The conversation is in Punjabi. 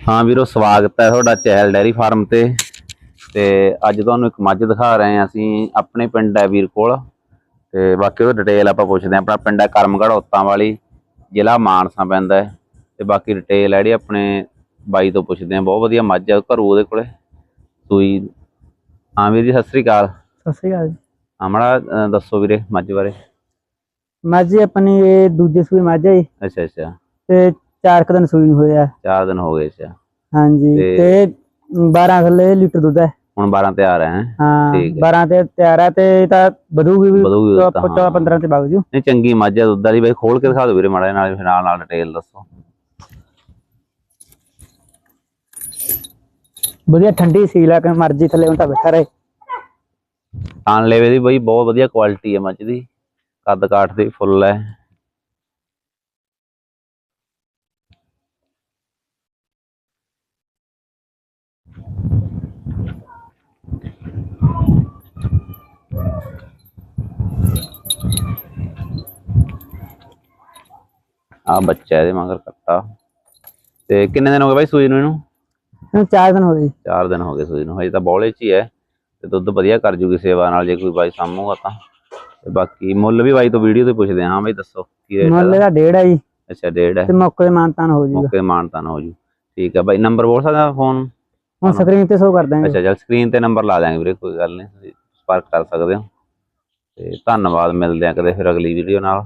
ਹਾਂ ਵੀਰੋ ਸਵਾਗਤ ਹੈ ਤੁਹਾਡਾ ਚਹਿਲ ਡੈਰੀ ਫਾਰਮ ਤੇ। ਤੇ ਅੱਜ ਤੁਹਾਨੂੰ ਇੱਕ ਮੱਝ ਦਿਖਾ ਰਹੇ ਹਾਂ ਅਸੀਂ ਆਪਣੇ ਪਿੰਡ ਹੈ ਵੀਰ ਕੋਲ। ਤੇ ਬਾਕੀ ਉਹ ਡਿਟੇਲ ਆਪਾਂ ਪੁੱਛਦੇ ਹਾਂ ਆਪਣਾ ਪਿੰਡ ਹੈ ਕਰਮਗੜ੍ਹ ਔਤਾਂ ਵਾਲੀ ਜ਼ਿਲ੍ਹਾ ਮਾਨਸਾ ਪੈਂਦਾ ਹੈ। ਤੇ ਬਾਕੀ ਡਿਟੇਲ ਹੈ ਜਿਹੜੀ ਆਪਣੇ ਬਾਈ ਤੋਂ ਪੁੱਛਦੇ ਹਾਂ ਬਹੁਤ ਵਧੀਆ ਮੱਝ ਹੈ ਘਰੂ ਉਹਦੇ ਕੋਲੇ। ਸੂਈ ਹਾਂ ਵੀਰ ਜੀ ਸਤਿ ਸ੍ਰੀ ਅਕਾਲ। ਸਤਿ ਸ਼੍ਰੀ ਅਕਾਲ ਜੀ। ਆਮੜਾ ਦੱਸੋ ਵੀਰੇ ਮੱਝ ਬਾਰੇ। ਮੱਝ ਆਪਣੀ ਇਹ ਦੂਜੇ ਸੂਈ ਮੱਝ ਹੈ ਅੱਛਾ ਅੱਛਾ। ਤੇ ਚਾਰ ਕੁ ਦਿਨ ਸੂਈ ਨੂੰ ਹੋਇਆ। ਚਾਰ ਦਿਨ ਹੋ ਗਏ ਅੱਛਾ ਹਾਂਜੀ ਤੇ- ਤੇ 12 ਥੱਲੇ ਲੀਟਰ ਦੁੱਧ ਹੈ। ਹੁਣ 12 ਤਿਆਰ ਹੈ। ਹਾਂ ਠੀਕ ਹੈ। 12 ਤੇ ਤਿਆਰ ਹੈ ਤੇ ਇਹ ਤਾਂ ਵਧੂਗੀ ਵੀ ਵਧੂਗੀ ਤਾਂ, 14 15 ਤੇ ਵਗ ਜੂ। ਨਹੀਂ ਚੰਗੀ ਮੱਝ ਹੈ ਦੁੱਧ ਵਾਲੀ। ਬਈ ਖੋਲ ਕੇ ਦਿਖਾ ਦਿਓ ਵੀਰੇ ਮਾੜਾ ਜਿਹਾ, ਨਾਲ ਫਿਰ ਨਾਲ ਨਾਲ ਡਿਟੇਲ ਦੱਸੋ। ਵਧੀਆ ਠੰਡੀ ਸੀਲ ਹੈ ਕਿ ਮਰਜ਼ੀ ਥੱਲੇ ਹੁਣ ਤਾਂ ਬੈਠਾ ਰਹੇ। ਤਾਨ ਲੈਵੇ ਦੀ ਬਈ ਬਹੁਤ ਵਧੀਆ ਕੁਆਲਿਟੀ ਹੈ ਮੱਝ ਦੀ। ਕੱਦ ਕਾਠ ਦੀ ਫੁੱਲ ਹੈ। ਆ ਬੱਚਾ ਇਹਦੇ ਮਗਰ ਕੱਟਾ ਤੇ ਕਿੰਨੇ ਦਿਨ ਹੋ ਗਏ ਬਾਈ ਸੂਈ ਨੂੰ ਇਹਨੂੰ? ਹੁਣ ਚਾਰ ਦਿਨ ਹੋ ਗਏ। ਜੀ। ਚਾਰ ਦਿਨ ਹੋ ਗਏ ਸੂਈ ਨੂੰ। ਹਜੇ ਤਾਂ ਬੌਲੇ 'ਚ ਹੀ ਹੈ। ਤੇ ਦੁੱਧ ਵਧੀਆ ਕਰ ਜੂਗੀ ਸੇਵਾ ਨਾਲ ਜੇ ਕੋਈ ਬਾਈ ਸਾਮੂਗਾ ਤਾਂ। ਤੇ ਬਾਕੀ ਮੁੱਲ ਵੀ ਬਾਈ ਤੋਂ ਵੀਡੀਓ ਤੇ ਪੁੱਛਦੇ ਹਾਂ। ਬਾਈ ਦੱਸੋ ਕੀ ਰੇਟ ਮੁੱਲ ਇਹਦਾ? ਡੇਢ ਹੈ ਜੀ। ਅੱਛਾ ਡੇਢ ਹੈ। ਤੇ ਮੌਕੇ ਮਾਨਤਾਨ ਹੋ ਜੂਗਾ। ਮੌਕੇ ਮਾਨਤਾ ਨਾ ਹੋ ਜੂ। ਠੀਕ ਹੈ ਬਾਈ ਨੰਬਰ ਬੋਲ ਸਕਦਾ ਫੋਨ? ਹੁਣ ਸਕਰੀਨ ਤੇ ਸ਼ੋ ਕਰ ਦਾਂਗੇ ਅੱਛਾ ਚਲ ਸਕਰੀਨ ਤੇ ਨੰਬਰ ਲਾ ਦਾਂਗੇ ਵੀਰੇ ਕੋਈ ਗੱਲ ਨਹੀਂ ਤੁਸੀਂ ਸੰਪਰਕ ਕਰ ਸਕਦੇ ਹੋ। ਤੇ ਧੰਨਵਾਦ ਮਿਲਦੇ ਆ ਕਦੇ ਫਿਰ ਅਗਲੀ ਵੀਡੀਓ ਨਾਲ।